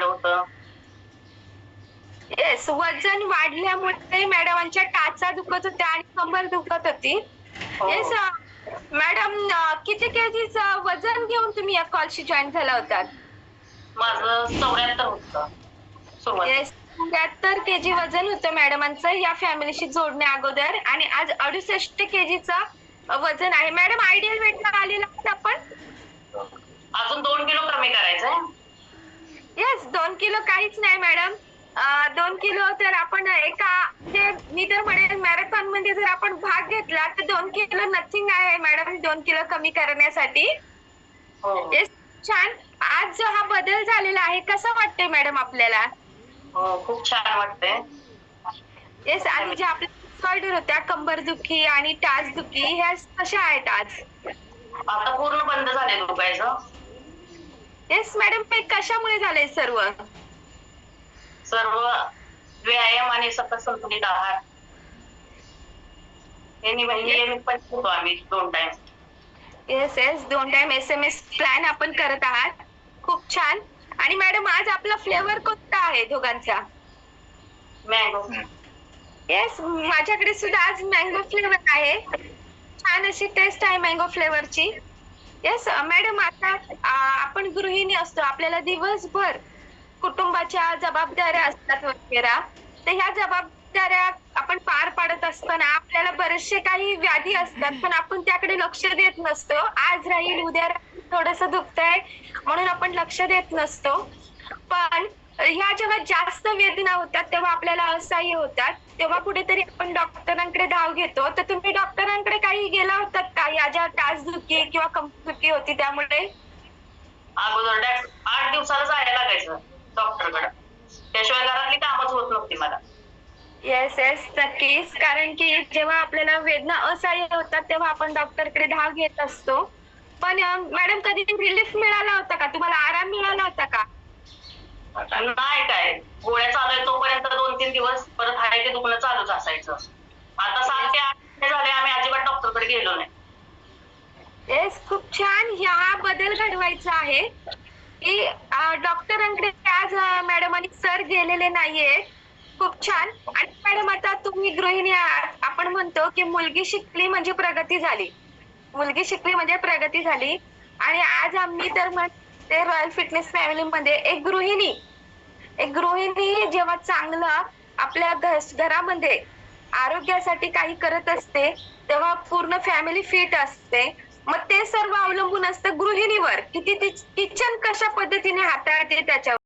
होतं. येस वजन वाढल्यामुळे मॅडमांच्या टाचा दुखत होत्या आणि कंबर दुखत होती. हो. येस मॅडम किती केजीचं वजन घेऊन तुम्ही या कॉलशी जॉईन झाला होता माझं चौऱ्याहत्तर होतं. सुरुवात येस त्र्याहत्तर केजी वजन होतं मॅडमांचं या फॅमिलीशी जोडण्या अगोदर आणि आज अडुसष्ट केजीचं वजन आहे. मॅडम आयडियल वेटला आलेला आहात आपण? अजून दोन किलो कमी करायचंय. येस दोन किलो काहीच नाही मॅडम दोन किलो तर आपण एका म्हणजे मी तर म्हणेन मॅरेथॉनमध्ये जर आपण भाग घेतला तर दोन किलो नथिंग आहे मॅडम दोन किलो कमी करण्यासाठी. हो. येस छान. आज जो हा बदल झालेला आहे कसा वाटतंय मॅडम आपल्याला? हो खूप छान वाटतंय. येस आणि जे आपल्या डिसऑर्डर होत्या कंबर दुखी आणि टाच दुखी ह्या कशा आहेत आज? आता पूर्ण बंद झाले दुखायचं येस मॅडम हे कशामुळे झालंय सर्व? सर्व व्यायाम आणि सकल संतुलित आहार. हे नियमित आम्ही दोन टाइम येस येस दोन time S M S plan आपण करत आहात. खूप छान. आणि मॅडम आज आपला फ्लेवर कोणता आहे दोघांचा? मँगो येस माझ्याकडे सुद्धा आज मँगो फ्लेवर आहे. छान अशी टेस्ट आहे मँगो फ्लेवरची येस मॅडम uh, आता uh, आपण गृहिणी असतो. आपल्याला दिवसभर कुटुंबाच्या जबाबदाऱ्या असतात वगैरे. तर ह्या जबाबदाऱ्या आपण पार पाडत असताना आपल्याला बरेचसे काही व्याधी असतात. पण आपण त्याकडे लक्ष देत नसतो. आज राहील उद्या थोडस दुखतंय म्हणून आपण लक्ष देत नसतो. पण ह्या जेव्हा जास्त वेदना होतात तेव्हा आपल्याला असह्य होतात. तेव्हा कुठेतरी आपण डॉक्टरांकडे धाव घेतो. तर तुम्ही डॉक्टर टाचदुखी किंवा कंपदुखी होती त्यामुळे अगोदर आठ दिवसाला जायला लागायचं. डॉक्टरकडे त्याशिवाय घरातली कामच होत नव्हती मला. येस येस नक्कीच. कारण की जेव्हा आपल्याला वेदना असह्य होतात तेव्हा आपण डॉक्टरकडे धाव घेत असतो. पण मॅडम कधी रिलीफ मिळाला होता का? तुम्हाला आराम मिळाला होता का? नाही काय. गोळ्या चालू आहे तोपर्यंत दोन तीन दिवस परत हाय ते दुखणं चालूच असायचं. आता सात ते आठ झाले आम्ही अजिबात डॉक्टरकडे गेलो नाही. येस खूप छान. ह्या बदल घडवायचा आहे. की डॉक्टरांकडे आज मॅडम आणि सर गेलेले नाहीये. खूप छान. आणि मॅडम आता तुम्ही गृहिणी आहात. आपण म्हणतो की मुलगी शिकली म्हणजे प्रगती झाली. मुलगी शिकली म्हणजे प्रगती झाली. आणि आज आम्ही तर म्हणते रॉयल फिटनेस फॅमिली मध्ये एक गृहिणी. एक गृहिणी जेव्हा चांगलं आपल्या घरामध्ये आरोग्यासाठी काही करत असते तेव्हा पूर्ण फॅमिली फिट असते. मग ते सर्व अवलंबून असतं गृहिणीवर. की ती किचन कशा पद्धतीने हाताळते त्याच्यावर?